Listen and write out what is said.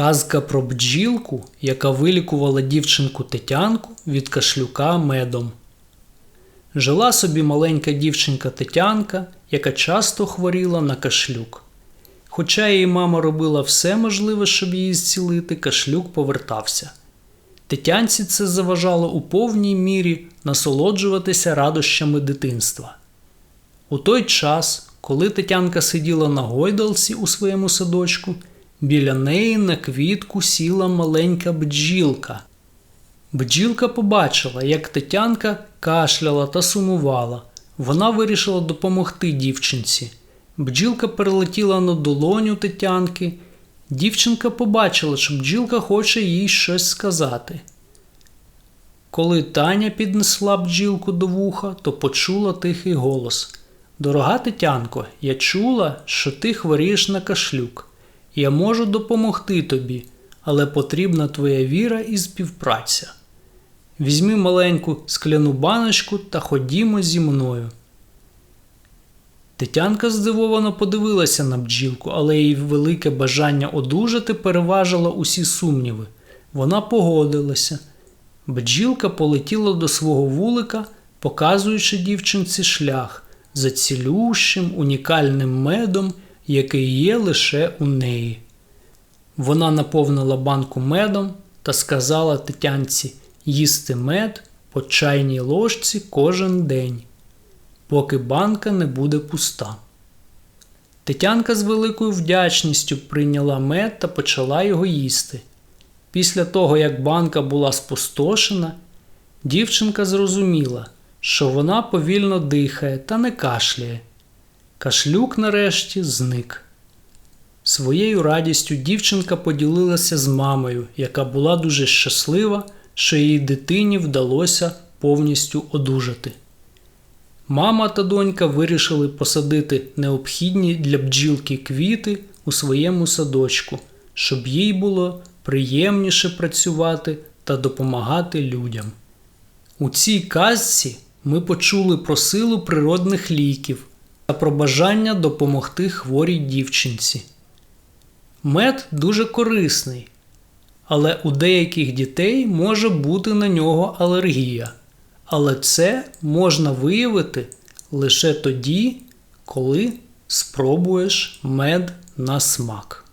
Казка про бджілку, яка вилікувала дівчинку Тетянку від кашлюка медом. Жила собі маленька дівчинка Тетянка, яка часто хворіла на кашлюк. Хоча її мама робила все можливе, щоб її зцілити, кашлюк повертався. Тетянці це заважало у повній мірі насолоджуватися радощами дитинства. У той час, коли Тетянка сиділа на гойдалці у своєму садочку, біля неї на квітку сіла маленька бджілка. Бджілка побачила, як Тетянка кашляла та сумувала. Вона вирішила допомогти дівчинці. Бджілка перелетіла на долоню Тетянки. Дівчинка побачила, що бджілка хоче їй щось сказати. Коли Таня піднесла бджілку до вуха, то почула тихий голос: Дорога Тетянко, я чула, що ти хворієш на кашлюк. Я можу допомогти тобі, але потрібна твоя віра і співпраця. Візьми маленьку скляну баночку та ходімо зі мною. Тетянка здивовано подивилася на бджілку, але її велике бажання одужати переважило усі сумніви. Вона погодилася. Бджілка полетіла до свого вулика, показуючи дівчинці шлях за цілющим унікальним медом, який є лише у неї. Вона наповнила банку медом та сказала Тетянці їсти мед по чайній ложці кожен день, поки банка не буде пуста. Тетянка з великою вдячністю прийняла мед та почала його їсти. Після того, як банка була спустошена, дівчинка зрозуміла, що вона повільно дихає та не кашляє. Кашлюк нарешті зник. Своєю радістю дівчинка поділилася з мамою, яка була дуже щаслива, що її дитині вдалося повністю одужати. Мама та донька вирішили посадити необхідні для бджілки квіти у своєму садочку, щоб їй було приємніше працювати та допомагати людям. У цій казці ми почули про силу природних ліків та про бажання допомогти хворій дівчинці. Мед дуже корисний, але у деяких дітей може бути на нього алергія. Але це можна виявити лише тоді, коли спробуєш мед на смак.